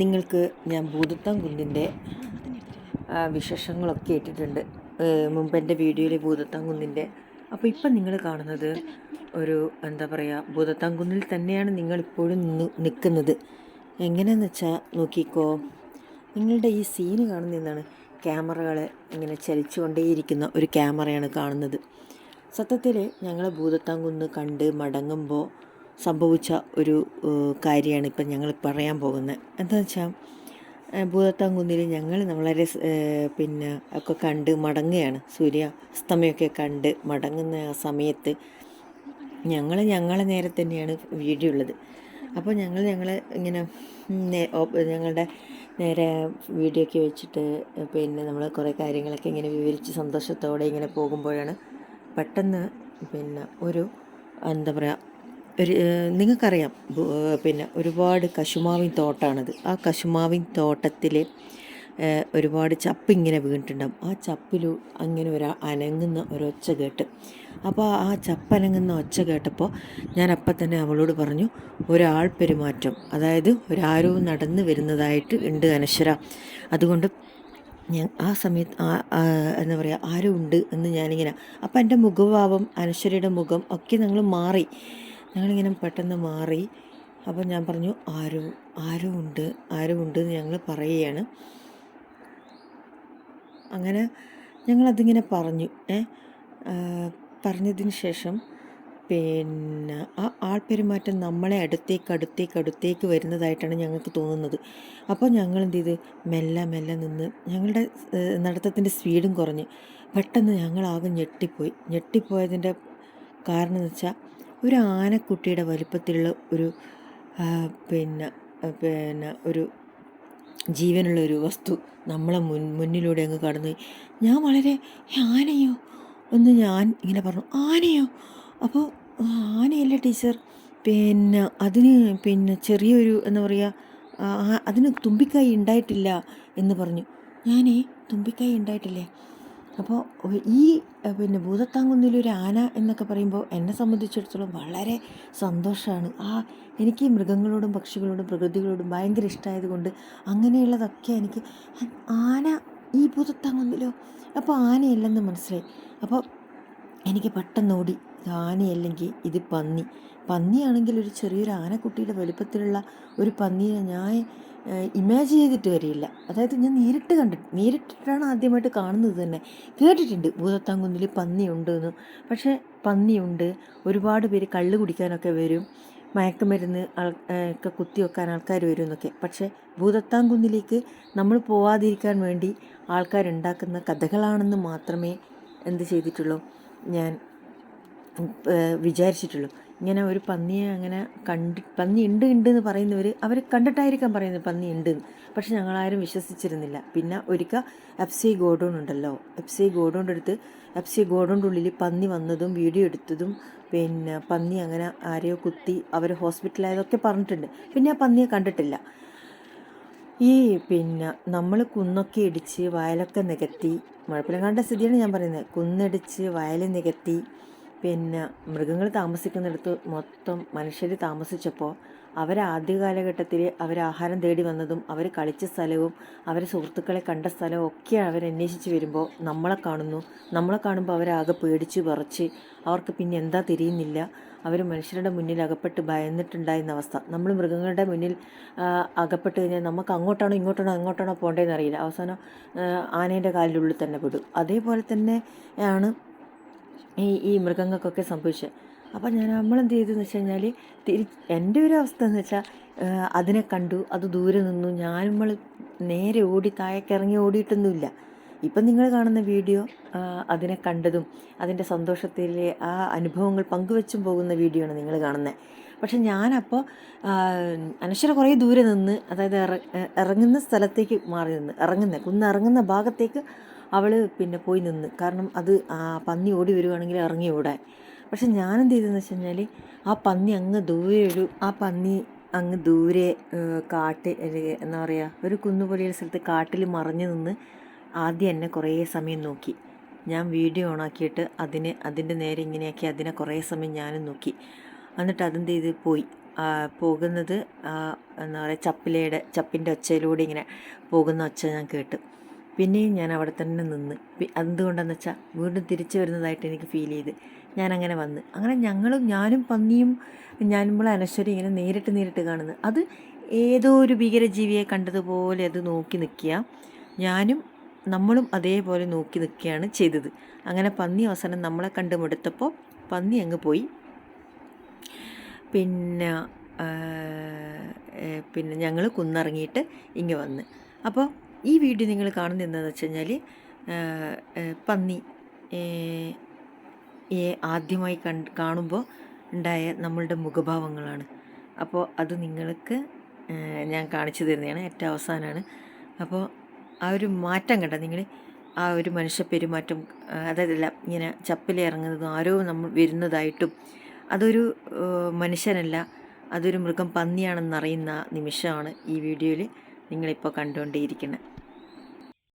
നിങ്ങൾക്ക് ഞാൻ ഭൂതത്താൻ കുന്നിന്റെ വിശേഷങ്ങളൊക്കെ ഇട്ടിട്ടുണ്ട് മുമ്പ് എന്റെ വീഡിയോയിൽ ഭൂതത്താൻ കുന്നിന്റെ. അപ്പോൾ ഇപ്പം നിങ്ങൾ കാണുന്നത് ഒരു എന്താ പറയുക ഭൂതത്താൻ കുന്നിൽ തന്നെയാണ് നിങ്ങളിപ്പോഴും നിന്ന് നിൽക്കുന്നത്. എങ്ങനെയെന്ന് വെച്ചാൽ നോക്കിക്കോ നിങ്ങളുടെ ഈ സീന് കാണുന്ന എന്താണ്? ക്യാമറകളെ ഇങ്ങനെ ചലിച്ചുകൊണ്ടേയിരിക്കുന്ന ഒരു ക്യാമറയാണ് കാണുന്നത്. സത്യത്തിൽ ഞങ്ങൾ ഭൂതത്താങ്കുന്ന് കണ്ട് മടങ്ങുമ്പോൾ സംഭവിച്ച ഒരു കാര്യമാണ് ഇപ്പം ഞങ്ങൾ പറയാൻ പോകുന്നത്. എന്താണെന്ന് വെച്ചാൽ ഭൂതത്താങ്കുന്നിൽ ഞങ്ങൾ വളരെ പിന്നെ ഒക്കെ കണ്ട് മടങ്ങുകയാണ്. സൂര്യ അസ്തമയൊക്കെ കണ്ട് മടങ്ങുന്ന ആ സമയത്ത് ഞങ്ങൾ ഞങ്ങളെ നേരെ തന്നെയാണ് വീഡിയോ ഉള്ളത്. അപ്പോൾ ഞങ്ങൾ ഞങ്ങൾ ഇങ്ങനെ ഞങ്ങളുടെ നേരെ വീഡിയോ ഒക്കെ വെച്ചിട്ട് പിന്നെ നമ്മൾ കുറേ കാര്യങ്ങളൊക്കെ ഇങ്ങനെ വിവരിച്ച് സന്തോഷത്തോടെ ഇങ്ങനെ പോകുമ്പോഴാണ് പെട്ടെന്ന് പിന്നെ ഒരു എന്താ പറയുക ഒരു നിങ്ങൾക്കറിയാം പിന്നെ ഒരുപാട് കശുമാവിൻ തോട്ടാണത്. ആ കശുമാവിൻ തോട്ടത്തിൽ ഒരുപാട് ചപ്പ് ഇങ്ങനെ വീണിട്ടുണ്ടാവും. ആ ചപ്പിൽ അങ്ങനെ ഒരു അനങ്ങുന്ന ഒരൊച്ച കേട്ട്. അപ്പോൾ ആ ചപ്പനങ്ങുന്ന ഒച്ച കേട്ടപ്പോൾ ഞാൻ അപ്പം തന്നെ അവളോട് പറഞ്ഞു ഒരാൾ പെരുമാറ്റം. അതായത് ഒരാരോ നടന്ന് വരുന്നതായിട്ട് ഉണ്ട് അനശ്വര. അതുകൊണ്ട് ഞാൻ ആ സമയത്ത് എന്താ പറയുക ആരും ഉണ്ട് എന്ന് ഞാനിങ്ങനെ അപ്പം എന്റെ മുഖഭാവം അനശ്വരയുടെ മുഖം ഒക്കെ ഞങ്ങൾ മാറി. ഞങ്ങളിങ്ങനെ പെട്ടെന്ന് മാറി. അപ്പോൾ ഞാൻ പറഞ്ഞു ആരോ ആരോ ഉണ്ട് ആരോ ഉണ്ട് എന്ന് ഞങ്ങൾ പറയുകയാണ്. അങ്ങനെ ഞങ്ങളതിങ്ങനെ പറഞ്ഞു ഏ പറഞ്ഞതിന് ശേഷം പിന്നെ ആ ആൾ പെരുമാറ്റം നമ്മളെ അടുത്തേക്ക് അടുത്തേക്ക് അടുത്തേക്ക് വരുന്നതായിട്ടാണ് ഞങ്ങൾക്ക് തോന്നുന്നത്. അപ്പോൾ ഞങ്ങൾ എന്ത് ചെയ്ത്? മെല്ലെ മെല്ലെ നിന്ന് ഞങ്ങളുടെ നടത്തത്തിന്റെ സ്പീഡും കുറഞ്ഞ് പെട്ടെന്ന് ഞങ്ങളാകെ ഞെട്ടിപ്പോയി. ഞെട്ടിപ്പോയതിന്റെ കാരണം എന്ന് വെച്ചാൽ ഒരു ആനക്കുട്ടിയുടെ വലിപ്പത്തിലുള്ള ഒരു പിന്നെ പിന്നെ ഒരു ജീവനുള്ള ഒരു വസ്തു നമ്മളെ മുൻ മുന്നിലൂടെ അങ്ങ് കടന്നു ഞാൻ വളരെ ആനയോ? ഒന്ന് ഞാൻ ഇങ്ങനെ പറഞ്ഞു ആനയോ? അപ്പോൾ ആനയല്ല ടീച്ചർ പിന്നെ അതിന് പിന്നെ ചെറിയൊരു എന്താ പറയുക അതിന് തുമ്പിക്കൈ ഉണ്ടായിട്ടില്ല എന്ന് പറഞ്ഞു. ഞാനേ തുമ്പിക്കൈ ഉണ്ടായിട്ടില്ലേ? അപ്പോൾ ഈ പിന്നെ ഭൂതത്താങ്കുന്നിലൊരു ആന എന്നൊക്കെ പറയുമ്പോൾ എന്നെ സംബന്ധിച്ചിടത്തോളം വളരെ സന്തോഷമാണ് ആ എനിക്ക് മൃഗങ്ങളോടും പക്ഷികളോടും പ്രകൃതികളോടും ഭയങ്കര ഇഷ്ടമായതുകൊണ്ട് അങ്ങനെയുള്ളതൊക്കെ എനിക്ക് ആന ഈ ഭൂതത്താങ്കുന്നിലോ? അപ്പോൾ ആനയല്ലെന്ന് മനസ്സിലായി. അപ്പോൾ എനിക്ക് പെട്ടെന്ന് ഓടി. ആനയല്ലെങ്കിൽ ഇത് പന്നി. പന്നിയാണെങ്കിൽ ഒരു ചെറിയൊരു ആനക്കുട്ടിയുടെ വലുപ്പത്തിലുള്ള ഒരു പന്നിയെ ഞാൻ ഇമാജിൻ ചെയ്തിട്ട് വരില്ല അതായത് ഞാൻ നേരിട്ട് കണ്ടിട്ട് നേരിട്ടിട്ടാണ് ആദ്യമായിട്ട് കാണുന്നത് തന്നെ. കേട്ടിട്ടുണ്ട് ഭൂതത്താങ്കുന്നിൽ പന്നിയുണ്ട് എന്ന് പക്ഷേ പന്നിയുണ്ട്. ഒരുപാട് പേര് കള്ള് കുടിക്കാനൊക്കെ വരും. മയക്കുമരുന്ന് ആൾ ഒക്കെ ഒക്കെ കുത്തിവെക്കാൻ ആൾക്കാർ വരും എന്നൊക്കെ പക്ഷേ ഭൂതത്താങ്കുന്നിലേക്ക് നമ്മൾ പോവാതിരിക്കാൻ വേണ്ടി ആൾക്കാരുണ്ടാക്കുന്ന കഥകളാണെന്ന് മാത്രമേ എന്ത് ചെയ്തിട്ടുള്ളൂ. ഞാൻ വിചാരിച്ചിട്ടുള്ളൂ. ഇങ്ങനെ ഒരു പന്നിയെ അങ്ങനെ കണ്ടി പന്നി ഉണ്ട് ഉണ്ട് എന്ന് പറയുന്നവർ അവർ കണ്ടിട്ടായിരിക്കാം പറയുന്നത് പന്നി ഉണ്ട് പക്ഷെ ഞങ്ങളാരും വിശ്വസിച്ചിരുന്നില്ല. പിന്നെ ഒരിക്കൽ എഫ്സി ഗോഡൗൺ ഉണ്ടല്ലോ. എഫ്സി ഗോഡൗണിന്റെ അടുത്ത് എഫ്സി ഗോഡൗണിന്റെ ഉള്ളിൽ പന്നി വന്നതും വീഡിയോ എടുത്തതും പിന്നെ പന്നി അങ്ങനെ ആരെയോ കുത്തി അവർ ഹോസ്പിറ്റലായതൊക്കെ പറഞ്ഞിട്ടുണ്ട്. പിന്നെ ആ പന്നിയെ കണ്ടിട്ടില്ല. ഈ പിന്നെ നമ്മൾ കുന്നൊക്കെ ഇടിച്ച് വയലൊക്കെ നികത്തി മുഴപ്പിലങ്ങാണ്ട സ്ഥിതിയാണ് ഞാൻ പറയുന്നത്. കുന്നിടിച്ച് വയൽ നികത്തി പിന്നെ മൃഗങ്ങൾ താമസിക്കുന്നിടത്ത് മൊത്തം മനുഷ്യർ താമസിച്ചപ്പോൾ അവർ ആദ്യ കാലഘട്ടത്തിൽ അവർ ആഹാരം തേടി വന്നതും അവർ കളിച്ച സ്ഥലവും അവർ സുഹൃത്തുക്കളെ കണ്ട സ്ഥലവും ഒക്കെ അവർ വരുമ്പോൾ നമ്മളെ കാണുന്നു. നമ്മളെ കാണുമ്പോൾ അവരാകെ പേടിച്ച് വിറച്ച് അവർക്ക് പിന്നെ എന്താ തിരിയുന്നില്ല. അവർ മനുഷ്യരുടെ മുന്നിൽ അകപ്പെട്ട് ഭയന്നിട്ടുണ്ടായിരുന്ന അവസ്ഥ. നമ്മൾ മൃഗങ്ങളുടെ മുന്നിൽ അകപ്പെട്ട് കഴിഞ്ഞാൽ നമുക്ക് അങ്ങോട്ടാണോ ഇങ്ങോട്ടാണോ അങ്ങോട്ടാണോ പോകേണ്ടതെന്ന് അറിയില്ല. അവസാനം ആനേന്റെ കാലിന്റെ ഉള്ളിൽ തന്നെ പെടും. അതേപോലെ തന്നെ ആണ് ഈ ഈ മൃഗങ്ങൾക്കൊക്കെ സംഭവിച്ചത് അപ്പം ഞാൻ നമ്മളെന്ത് ചെയ്തെന്ന് വെച്ച് കഴിഞ്ഞാൽ തിരി എന്റെ ഒരു അവസ്ഥ എന്ന് വെച്ചാൽ അതിനെ കണ്ടു അത് ദൂരെ നിന്നു ഞാൻ നമ്മൾ നേരെ ഓടി താഴേക്കിറങ്ങി ഓടിയിട്ടൊന്നുമില്ല. ഇപ്പം നിങ്ങൾ കാണുന്ന വീഡിയോ അതിനെ കണ്ടതും അതിന്റെ സന്തോഷത്തിലെ ആ അനുഭവങ്ങൾ പങ്കുവെച്ചും പോകുന്ന വീഡിയോ ആണ് നിങ്ങൾ കാണുന്നത് പക്ഷെ ഞാനപ്പോൾ അനശ്വര കുറേ ദൂരെ നിന്ന് അതായത് ഇറ- ഇറങ്ങുന്ന സ്ഥലത്തേക്ക് മാറി നിന്ന് ഇറങ്ങുന്ന കുന്ന് ഇറങ്ങുന്ന ഭാഗത്തേക്ക് അവൾ പിന്നെ പോയി നിന്ന്. കാരണം അത് ആ പന്നി ഓടി വരുവാണെങ്കിൽ ഇറങ്ങി ഓടാൻ. പക്ഷെ ഞാനെന്ത് ചെയ്തെന്ന് വെച്ച് കഴിഞ്ഞാൽ ആ പന്നി അങ്ങ് ദൂരെ ഒരു ആ പന്നി അങ്ങ് ദൂരെ കാട്ടിൽ എന്താ പറയുക ഒരു കുന്നുപോലെയുള്ള സ്ഥലത്ത് കാട്ടിൽ മറഞ്ഞു നിന്ന് ആദ്യം എന്നെ കുറേ സമയം നോക്കി. ഞാൻ വീഡിയോ ഓണാക്കിയിട്ട് അതിനെ അതിന്റെ നേരെ ഇങ്ങനെയാക്കി അതിനെ കുറേ സമയം ഞാനും നോക്കി. എന്നിട്ട് അതെന്ത് ചെയ്ത്? പോയി. പോകുന്നത് എന്താ പറയുക ചപ്പിലയുടെ ചപ്പിന്റെ ഒച്ചയിലൂടെ ഇങ്ങനെ പോകുന്ന ഒച്ച ഞാൻ കേട്ടു. പിന്നെയും ഞാൻ അവിടെ തന്നെ നിന്ന്. എന്തുകൊണ്ടെന്ന് വെച്ചാൽ വീണ്ടും തിരിച്ചു വരുന്നതായിട്ട് എനിക്ക് ഫീൽ ചെയ്ത്. ഞാൻ അങ്ങനെ വന്ന്. അങ്ങനെ ഞങ്ങളും ഞാനും പന്നിയും ഞാനും അനശ്വരി ഇങ്ങനെ നേരിട്ട് നേരിട്ട് കാണുന്നത്. അത് ഏതോ ഒരു ഭീകരജീവിയെ കണ്ടതുപോലെ അത് നോക്കി നിൽക്കുക. ഞാനും നമ്മളും അതേപോലെ നോക്കി നിൽക്കുകയാണ് ചെയ്തത്. അങ്ങനെ പന്നി അവസാനം നമ്മളെ കണ്ടുമുടുത്തപ്പോൾ പന്നി അങ്ങ് പോയി. പിന്നെ പിന്നെ ഞങ്ങൾ കുന്നിറങ്ങിയിട്ട് ഇങ്ങ് വന്ന്. അപ്പോൾ ഈ വീഡിയോ നിങ്ങൾ കാണുന്ന എന്താണെന്ന് വെച്ച് കഴിഞ്ഞാൽ പന്നി ആദ്യമായി കണ്ട് കാണുമ്പോൾ ഉണ്ടായ നമ്മളുടെ മുഖഭാവങ്ങളാണ്. അപ്പോൾ അത് നിങ്ങൾക്ക് ഞാൻ കാണിച്ചു തരുന്നതാണ് ഏറ്റവും അവസാനമാണ്. അപ്പോൾ ആ ഒരു മാറ്റം കണ്ട നിങ്ങൾ ആ ഒരു മനുഷ്യ പെരുമാറ്റം അതായതല്ല ഇങ്ങനെ ചപ്പലി ഇറങ്ങുന്നതും ആരോ നമ്മൾ വരുന്നതായിട്ടും അതൊരു മനുഷ്യനല്ല അതൊരു മൃഗം പന്നിയാണെന്നറിയുന്ന നിമിഷമാണ് ഈ വീഡിയോയിൽ നിങ്ങളിപ്പോൾ കണ്ടുകൊണ്ടേയിരിക്കുന്നത്